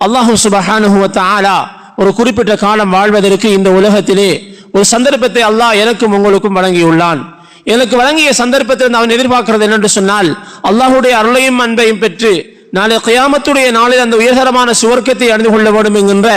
அல்லாஹு சுபஹானுவத்த ஆலா ஒரு குறிப்பிட்ட காலம் வாழ்வதற்கு இந்த உலகத்திலே ஒரு சந்தர்ப்பத்தை அல்லாஹ் எனக்கும் உங்களுக்கும் வழங்கியுள்ளான். எனக்கு வழங்கிய சந்தர்ப்பத்தில் அவன் எதிர்பார்க்கிறது என்னென்று சொன்னால் அல்லாஹுடைய அருளையும் அன்பையும் பெற்று நாளை கியாமத்துடைய நாளில் அந்த உயர்தரமான சுவர்க்கத்தை அணிந்து கொள்ள வேண்டும் என்கின்ற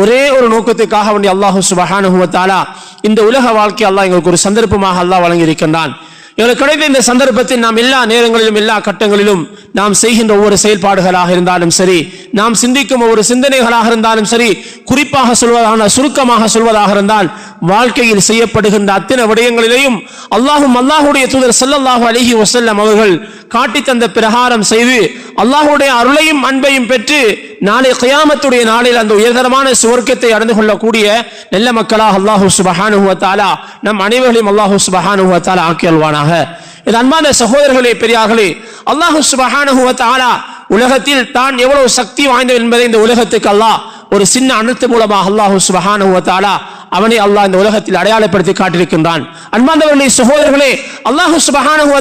ஒரே ஒரு நோக்கத்துக்காக வேண்டிய அல்லாஹு சுபஹானுவத்தாலா இந்த உலக வாழ்க்கை அல்லாஹ் எங்களுக்கு ஒரு சந்தர்ப்பமாக அல்லாஹ் வழங்கியிருக்கின்றான். எங்களுக்கு கிடைத்த இந்த சந்தர்ப்பத்தில் நாம் எல்லா நேரங்களிலும் எல்லா கட்டங்களிலும் நாம் செய்கின்ற ஒவ்வொரு செயல்பாடுகளாக இருந்தாலும் சரி நாம் சிந்திக்கும் ஒவ்வொரு சிந்தனைகளாக இருந்தாலும் சரி குறிப்பாக சொல்வதாக சுருக்கமாக சொல்வதாக இருந்தால் வாழ்க்கையில் செய்யப்படுகின்ற அத்தனை விடயங்களிலேயும் அல்லாஹும் அல்லாஹுடைய தூதர் செல்லல்லாஹு அழகி வசல்லம் அவர்கள் காட்டி தந்த பிரகாரம் செய்து அல்லாஹுடைய அருளையும் அன்பையும் பெற்று நாளை கயாமத்துடைய நாளில் அந்த உயர்தரமான சுவர்க்கத்தை அடைந்து கொள்ளக்கூடிய நல்ல மக்களாக அல்லாஹு சுபஹானுஹு நம் அனைவர்களையும் அல்லாஹூ சுபஹானுஹு வ ஆக்கி அல்வானாக. இது அன்பான சகோதரர்களே பெரியார்களே அல்லாஹு சுபஹானுஹு வ உலகத்தில் தான் எவ்வளவு சக்தி வாய்ந்தவன் என்பதை இந்த உலகத்துக்கு அல்லாஹ் ஒரு சின்ன அணுத்து மூலமாக அல்லாஹு சுபஹானுஹு வ அவனை அல்லாஹ் இந்த உலகத்தில் அடையாளப்படுத்தி காட்டியிருக்கின்றான். அன்பாந்தவர்களே சகோதரர்களே அல்லாஹு சுபஹானஹு வ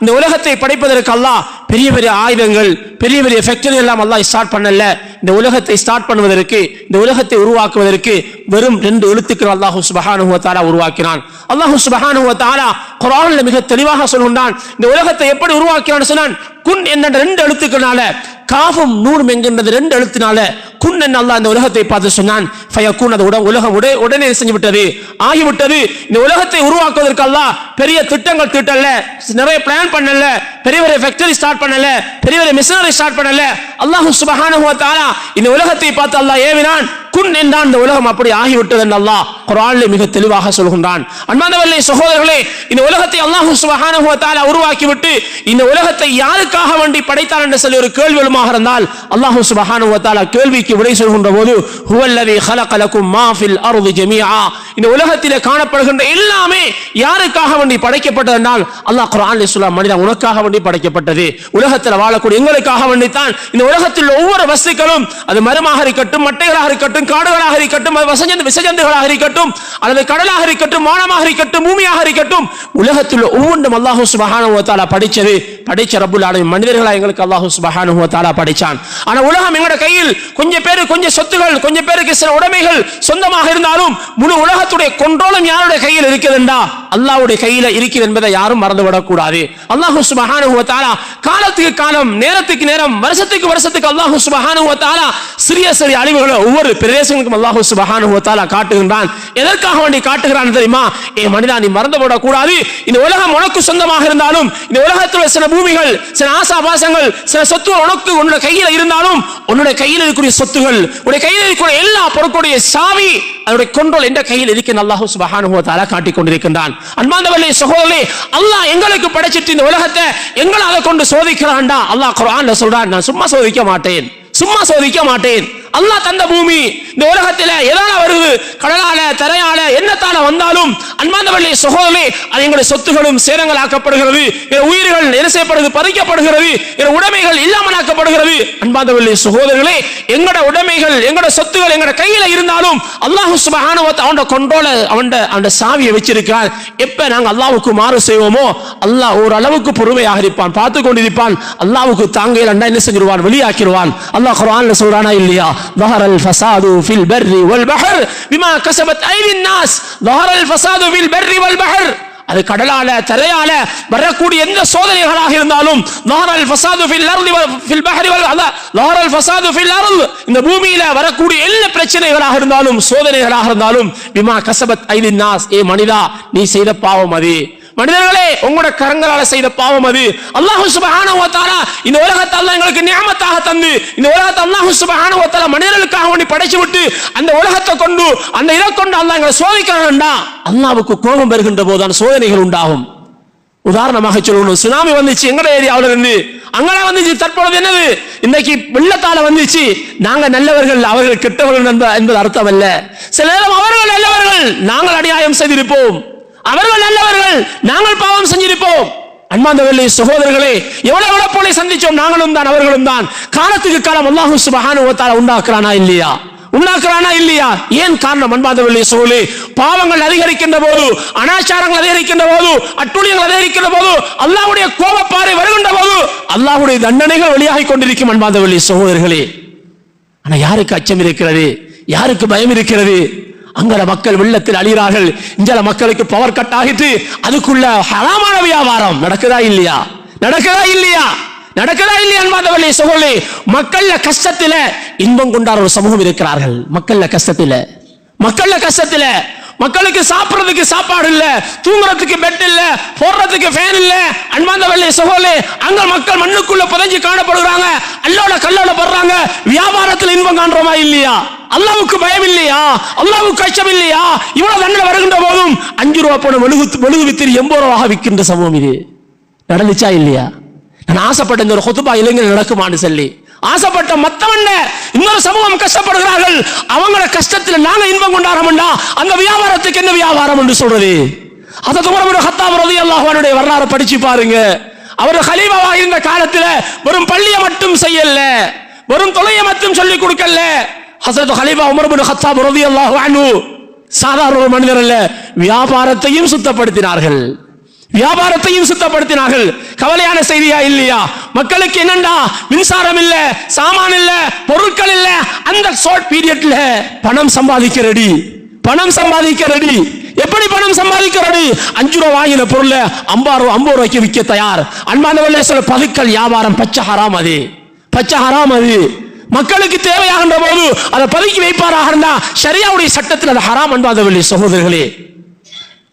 இந்த உலகத்தை படைப்பதற்கு அல்லாஹ் பெரிய பெரிய ஆயுதங்கள் பெரிய பெரிய ஃபேக்டரி எல்லாம் அல்லாஹ் ஸ்டார்ட் பண்ணல. இந்த உலகத்தை ஸ்டார்ட் பண்ணுவதற்கு இந்த உலகத்தை உருவாக்குவதற்கு வெறும் ரெண்டு எழுத்துக்கள் அல்லாஹு சுபஹானஹு வ உருவாக்கினான். அல்லாஹு சுபஹானஹு வ தஆலா மிக தெளிவாக சொல்கின்றான் இந்த உலகத்தை எப்படி உருவாக்கினான்னு சொன்னான் குன் என்ற ரெண்டு எழுத்துக்களால காஃபும் நூறும் என்கின்றது ரெண்டு எழுத்தினால குன் என்ன இந்த உலகத்தை பார்த்து சொன்னான். ஃபயக்கூன் அது உட- உலகம் உடே உடனே செஞ்சு விட்டது ஆகிவிட்டது. இந்த உலகத்தை உருவாக்குவதற்கு பெரிய திட்டங்கள் திட்டல நிறைய பிளான் பண்ணல பெரிய பெரிய ஃபேக்டரி ஸ்டார்ட் பண்ணல பெரிய பெரிய மிஷினரி ஸ்டார்ட் பண்ணல அல்லாஹு சுபஹானஹு வ தஆலா இந்த உலகத்தை பார்த்து அல்லாஹ் ஏவினான். குன் என்றான் இந்த உலகம் அப்படி ஆகிவிட்டது அல்லாஹ் குரான்ல மிக தெளிவாக சொல்கின்றான். அன்பானவர்களே சகோதரர்களே இந்த உலகத்தை அல்லாஹு உருவாக்கிவிட்டு இந்த உலகத்தை யாருக்காக வண்டி படைத்தார் என்று சொல்லி ஒரு கேள்வி இருந்தால் அல்லாஹு சுபஹானஹுவத்தால கேள்விக்கு விடை சொல்கின்ற போது ஹுவல்லதி ஹலகலக்கும் மாஃபில் அருது ஜமியா இந்த உலகத்திலே காணப்படுகின்ற எல்லாமே யாருக்காக வண்டி படைக்கப்பட்டது என்றால் அல்லாஹ் குரான்ல சொல்லா மனிதன் உனக்காக வண்டி படைக்கப்பட்டது. உலகத்தில் வாழக்கூடிய எங்களுக்காக வண்டித்தான் இந்த உலகத்தில் ஒவ்வொரு வஸ்துக்களும் அது மரமாக இருக்கட்டும் மட்டைகளாக இருக்கட்டும் இருக்கட்டும் காடுகளாக இருக்கட்டும் அது விசஜந்துகளாக இருக்கட்டும் அல்லது கடலாக இருக்கட்டும் வானமாக இருக்கட்டும் பூமியாக இருக்கட்டும் உலகத்தில் ஒவ்வொன்றும் அல்லாஹூ சுபஹானஹு வ தஆலா படிச்சது. படைச்ச ரப்புல் ஆலமி மனிதர்களா எங்களுக்கு அல்லாஹூ சுபஹானஹு வ தஆலா படைச்சான். ஆனா உலகம் எங்களோட கையில் கொஞ்சம் பேரு கொஞ்சம் சொத்துகள் கொஞ்சம் பேருக்கு சில உடைமைகள் சொந்தமாக இருந்தாலும் முழு உலகத்துடைய கொண்டோலம் யாருடைய கையில் இருக்குதுண்டா? அல்லாவுடைய கையில இருக்குது என்பதை யாரும் மறந்துவிடக் கூடாது அல்லாஹு சுபஹானஹு வ காலத்துக்கு காலம் நேரத்துக்கு நேரம் வருஷத்துக்கு வருஷத்துக்கு அல்லாஹூ சுபஹானஹு வ சிறிய சிறிய அழிவுகளை ஒவ்வொரு பிரதேசங்களுக்கும் அல்லாஹு சுபஹானஹு காட்டுகின்றான். எதற்காக வேண்டி காட்டுகிறான் தெரியுமா? ஏ மனிதா நீ மறந்து போடக்கூடாது இந்த உலகம் உனக்கு சொந்தமாக இருந்தாலும் இந்த உலகத்தில் சில பூமிகள் சில ஆசாபாசங்கள் சில சொத்துகள் உனக்கு உன்னுடைய கையில் இருந்தாலும் உன்னுடைய கையில் இருக்கக்கூடிய சொத்துகள் உன்னுடைய கையில் இருக்கக்கூடிய எல்லா பொருட்களுடைய சாவி அதனுடைய கொண்டோல் என்ற கையில் இருக்க அல்லாஹு சுபஹானஹு வ காட்டிக் கொண்டிருக்கின்றான். அன்பாந்தவர்களே சகோதரே அல்லாஹ் எங்களுக்கு படைச்சிட்டு இந்த உலகத்தை எங்களை அதை கொண்டு சோதிக்கிறான்டா. அல்லாஹ் குரான் சொல்றான் நான் சும்மா சோதிக்க மாட்டேன். சும்மா சோதிக்க மாட்டேன். அல்லாஹ் தந்த பூமி. இந்த உலகத்தில் எதால வருது? கடலால தரையால என்னத்தால வந்தாலும் அன்பாந்தவள்ளி சகோதரே அது எங்களுடைய சொத்துகளும் சேரங்கள் ஆக்கப்படுகிறது. உயிர்கள் என்ன செய்யப்படுது? பறிக்கப்படுகிறது. உடைமைகள் உடைமைகள் இல்லாமலாக்கப்படுகிறது அன்பாந்தவள்ளி சகோதரர்களே எங்கட உடைமைகள் எங்கட சொத்துகள் எங்கட கையில இருந்தாலும் அல்லாஹ் சுபஹானஹு வ அவனோட கொண்டோல அவன் அந்த சாவியை வச்சிருக்கான் எப்ப நாங்க அல்லாவுக்கு மாறு செய்வோமோ அல்லாஹ் ஓரளவுக்கு பொறுமையாக இருப்பான். பார்த்து கொண்டிருப்பான். அல்லாவுக்கு தாங்கையில் என்ன செஞ்சிருவான்? வெளியாக்கிடுவான் அல்லாஹ் குரான் சொல்றானா இல்லையா? ظهر الفساد في البر والبحر بما كسبت ايدي الناس ظهر الفساد في البر والبحر அது கடலால தரையால வரக்கூடிய எந்த சோதனைகளாக இருந்தாலும் லாரல் ஃபசாது ஃபில் அர்தி வ- ஃபில் பஹரி வல் அதா லாரல் ஃபசாது ஃபில் அர்த் இந்த பூமியில வரக்கூடிய எல்லா பிரச்சனைகளாக இருந்தாலும் சோதனைகளாக இருந்தாலும் பிமா கசபத் ஐதின் நாஸ் ஏ மனிதா நீ செய்த பாவம் அது மனிதர்களே உங்களோட கரங்களால செய்த பாவம் அது. அல்லாஹ் சுபஹானஹு வ தஆலா இந்த உலகத்தை அல்லாஹ் எங்களுக்கு நியமத்தாக தந்து இந்த உலகத்தை அல்லாஹ் சுபஹானஹு வ தஆலா மனிதர்களுக்காக வேண்டி படைச்சு விட்டு அந்த உலகத்தை கொண்டு அந்த இதை கொண்டு அல்லாஹ் எங்களை சோதிக்கிறான்டா அல்லாஹ்வுக்கு கோபம் வருகின்ற போது அந்த சோதனைகள் உண்டாகும். உதாரணமாக சொல்லணும் சுனாமி வந்துச்சு எங்கட ஏரியாவில இருந்து. அங்கட வந்துச்சு தற்பொழுது என்னது? இன்னைக்கு வெள்ளத்தால வந்துச்சு. நாங்க நல்லவர்கள் அவர்கள் கெட்டவர்கள் என்பது அர்த்தம் அல்ல. சில நேரம் அவர்கள் நல்லவர்கள் நாங்கள் அநியாயம் செய்திருப்போம். அவர்கள் நல்லவர்கள் நாங்கள் பாவம் செஞ்சிருப்போம். அன்பாந்தவர்களே சகோதரர்களே எவ்வளவு எவ்வளவு போல சந்திச்சோம் நாங்களும் தான் அவர்களும் தான். காலத்துக்கு காலம் அல்லாஹு சுபஹானஹு வ உண்டாக்குறானா இல்லையா? உண்டாக்குறானா இல்லையா? ஏன் காரணம் அன்பாந்தவர்களே சோழே பாவங்கள் அதிகரிக்கின்ற போது அனாச்சாரங்கள் அதிகரிக்கின்ற போது அட்டுழியங்கள் அதிகரிக்கின்ற போது அல்லாவுடைய கோபப்பாறை வருகின்ற போது அல்லாவுடைய தண்டனைகள் வெளியாகிக் கொண்டிருக்கும் அன்பாந்தவர்களே சகோதரர்களே. ஆனா யாருக்கு அச்சம் இருக்கிறது? யாருக்கு பயம் இருக்கிறது? அங்கல மக்கள் வெள்ளத்தில் அழிகிறார்கள் இங்கல மக்களுக்கு பவர் கட் ஆகிட்டு அதுக்குள்ள ஹராமான வியாபாரம் நடக்குதா இல்லையா? நடக்குதா இல்லையா? நடக்குதா இல்லையா அன்பாதவர்களே சகோதரே மக்கள்ல கஷ்டத்தில இன்பம் கொண்டாட ஒரு சமூகம் இருக்கிறார்கள். மக்கள்ல கஷ்டத்தில. மக்கள்ல கஷ்டத்தில மக்களுக்கு சாப்பிடுறதுக்கு சாப்பாடு இல்ல தூங்குறதுக்கு பெட் இல்ல போடுறதுக்கு ஃபேன் இல்ல. அன்பாந்த வெள்ளை சகோலே அங்க மக்கள் மண்ணுக்குள்ள புதைஞ்சு காணப்படுகிறாங்க. அல்லோட கல்லோட படுறாங்க. வியாபாரத்தில் இன்பம் காண்றோமா இல்லையா? அல்லாவுக்கு பயம் இல்லையா? அல்லாவுக்கு அச்சம் இல்லையா? இவ்வளவு தண்டனை வருகின்ற போதும் அஞ்சு ரூபா போன மெழுகு மெழுகு வித்திரி எண்பது ரூபாக விற்கின்ற சமூகம் இது. நடந்துச்சா இல்லையா? நான் ஆசைப்பட்ட இந்த ஒரு கொத்துப்பா இளைஞர் நடக்குமான்னு சொல்லி. ஆசைப்பட்ட மத்தவன் இன்னொரு சமூகம் கஷ்டப்படுகிறார்கள் அவங்கள கஷ்டத்தில் நாங்க இன்பம் கொண்டாடமுண்டா அந்த வியாபாரத்துக்கு என்ன வியாபாரம் என்று சொல்றது? அதை தூரம் ஹத்தாம் ரதி அல்லாஹ்வானுடைய வரலாறு படிச்சு பாருங்க. அவர் ஹலீஃபாவா இருந்த காலத்தில் வெறும் பள்ளியை மட்டும் செய்யல வெறும் தொலையை மட்டும் சொல்லி கொடுக்கல. ஹசரத் ஹலீபா உமர் பின் ஹத்தாப் ரதி அல்லாஹ் சாதாரண ஒரு மனிதர் அல்ல வியாபாரத்தையும் சுத்தப்படுத்தினார்கள். வியாபாரத்தையும் சுத்தப்படுத்தினார்கள். கவலையான செய்தியா இல்லையா? மக்களுக்கு என்னண்டா? மின்சாரம் இல்ல சாமான் இல்ல பொருட்கள் இல்ல. அந்த ஷார்ட் பீரியட்ல பணம் சம்பாதிக்க ரெடி பணம் சம்பாதிக்க ரெடி எப்படி பணம் சம்பாதிக்க ரெடி அஞ்சு ரூபா வாங்கின பொருள் ஐம்பது ரூபா ஐம்பது ரூபாய்க்கு விற்க தயார். அன்பானவர்களே சொல்ல பதுக்கல் வியாபாரம் பச்சை ஹராம் அது. பச்சை ஹராம் அது. மக்களுக்கு தேவையாகின்ற போது அதை பதுக்கி வைப்பாராக இருந்தா சரியாவுடைய சட்டத்தில் அது ஹராம் அன்பாதவர்களே சகோதரர்களே.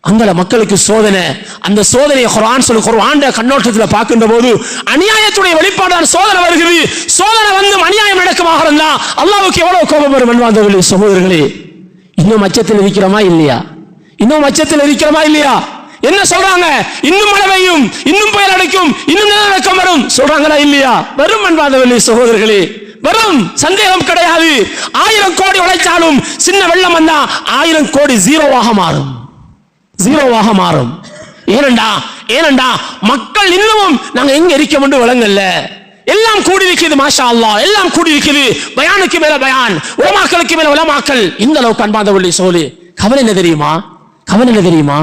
அங்கல மக்களுக்கு சோதனை. அந்த சோதனையை குரான் சொல்லு குர்ஆன் கண்ணோட்டத்தில் பார்க்கின்ற போது அநியாயத்துடைய வெளிப்பாடான சோதனை வருகிறது. சோதனை வந்து அநியாயம் நடக்குமாக இருந்தா அல்லாவுக்கு எவ்வளவு கோபம் வரும் அன்பாந்தவர்களே சகோதரர்களே? இன்னும் அச்சத்தில் இருக்கிறோமா இல்லையா? இன்னும் அச்சத்தில் இருக்கிறோமா இல்லையா? என்ன சொல்றாங்க? இன்னும் மழை பெய்யும் இன்னும் புயல் அடிக்கும் இன்னும் நிலநடுக்கம் வரும். சொல்றாங்களா இல்லையா? வரும் அன்பாந்தவர்களே சகோதரர்களே. வரும். சந்தேகம் கிடையாது. ஆயிரம் கோடி உழைச்சாலும் சின்ன வெள்ளம் வந்தா ஆயிரம் கோடி ஜீரோவாக மாறும். ஜீரோவாக மாறும். ஏனண்டா? ஏனண்டா? மக்கள் இன்னமும் நாங்க எங்க இருக்க மட்டும் விளங்கல்ல எல்லாம் கூடி இருக்குது மாஷா அல்லாஹ் எல்லாம் கூடி இருக்குது பயானுக்கு மேல பயான் உலமாக்களுக்கு மேல உலமாக்கள். இந்த அளவுக்கு அன்பாந்தவள்ளி சோழி கவலை என்ன தெரியுமா? கவலை என்ன தெரியுமா?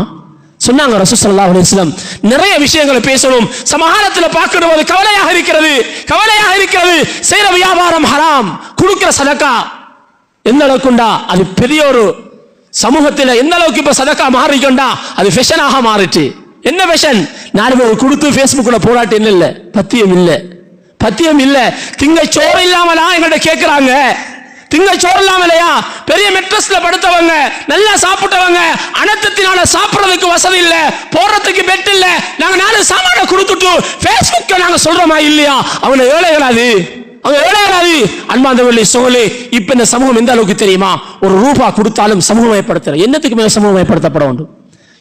சொன்னாங்க ரசூல் ஸல்லல்லாஹு நிறைய விஷயங்களை பேசணும். சமகாலத்துல பார்க்கணும் போது கவலையாக இருக்கிறது கவலையாக இருக்கிறது. செய்யற வியாபாரம் ஹராம் கொடுக்கிற சதக்கா. எந்த அளவுக்குண்டா அது பெரிய ஒரு சமூகத்தில் எந்த அளவுக்கு இப்போ சதக்கா மாறிக்கொண்டா அது ஃபெஷனாக மாறிச்சு. என்ன ஃபெஷன் நாலு பேர் கொடுத்து ஃபேஸ்புக்கில் போராட்டம் என்ன இல்லை? பத்தியம் இல்லை. பத்தியம் இல்லை. திங்க சோறு இல்லாமலா எங்கள்கிட்ட கேட்குறாங்க திங்க சோறு இல்லாமலையா? பெரிய மெட்ரஸ்ல படுத்தவங்க நல்லா சாப்பிட்டவங்க அனத்தத்தினால சாப்பிட்றதுக்கு வசதி இல்ல போறதுக்கு பெட் இல்ல. நாங்க நாலு சாமான கொடுத்துட்டு பேஸ்புக்க நாங்க சொல்றோமா இல்லையா? அவனை ஏழைகளாது அவங்க ஏழைகளாது அன்பாந்தவர்களே சோழே இப்ப இந்த சமூகம் எந்த அளவுக்கு தெரியுமா? ஒரு ரூபா கொடுத்தாலும் சமூகமயப்படுத்துற என்னத்துக்கு மேல சமூகமயப்படுத்தப்பட வேண்டும்?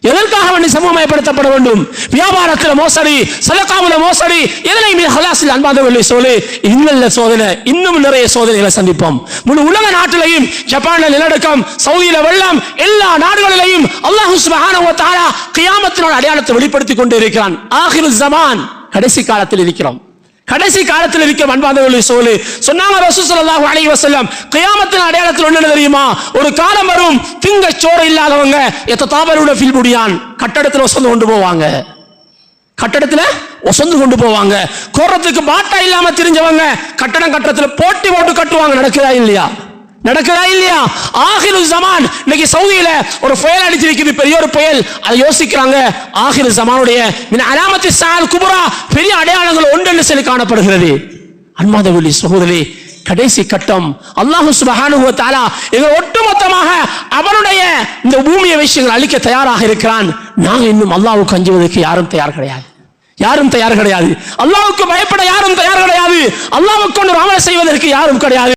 எதற்காக வேண்டி சமூகமயப்படுத்தப்பட வேண்டும்? வியாபாரத்தில் மோசடி சதக்காவுல மோசடி எதனையுமே ஹலாசில் அன்பாந்தவர்களே சோழே இன்னல்ல சோதனை இன்னும் நிறைய சோதனைகளை சந்திப்போம். முழு உலக நாட்டிலையும் ஜப்பான்ல நிலநடுக்கம் சவுதியில வெள்ளம் எல்லா நாடுகளிலையும் அல்லாஹு சுப்ஹானஹு தஆலா கியாமத்தினோட அடையாளத்தை வெளிப்படுத்திக் கொண்டே இருக்கிறான் ஆகிரு ஜமான் கடைசி காலத்தில் இருக்கிறோம். கடைசி காலத்தில் இருக்க அன்பாதவர்களை சொல்லு சொன்னாங்க ரசூல் ஸல்லல்லாஹு அலைஹி வஸல்லம் கியாமத்தின் அடையாளத்தில் ஒன்று தெரியுமா? ஒரு காலம் வரும் திங்க சோறு இல்லாதவங்க எத்த தாமரோட ஃபில் முடியான் கட்டடத்தில் ஒசந்து கொண்டு போவாங்க. கட்டடத்தில் ஒசந்து கொண்டு போவாங்க. கோரத்துக்கு பாட்டா இல்லாம தெரிஞ்சவங்க கட்டடம் கட்டத்தில் போட்டி போட்டு கட்டுவாங்க நடக்குதா இல்லையா? நடக்குதா இல்லையா? ஆகிரு ஜமான். இன்னைக்கு சவுதியில ஒரு புயல் அடிச்சிருக்குது பெரிய ஒரு புயல். அதை யோசிக்கிறாங்க. ஆகிரு ஜமானுடைய மின் அலாமத்தி சால் குபுரா பெரிய அடையாளங்கள் ஒன்று சொல்லி காணப்படுகிறது. அன்மாதவெளி சகோதரி கடைசி கட்டம். அல்லாஹு சுபஹானுஹு தாலா தஆலா ஒட்டுமொத்தமாக அவனுடைய இந்த பூமியை விஷயங்கள் அழிக்க தயாராக இருக்கிறான். நாங்க இன்னும் அல்லாவுக்கு அஞ்சுவதற்கு யாரும் தயார் கிடையாது. யாரும் தயார் கிடையாது. அல்லாவுக்கு பயப்பட யாரும் தயார் கிடையாது. அல்லாவுக்கு ஒன்று அமல் செய்வதற்கு யாரும் கிடையாது.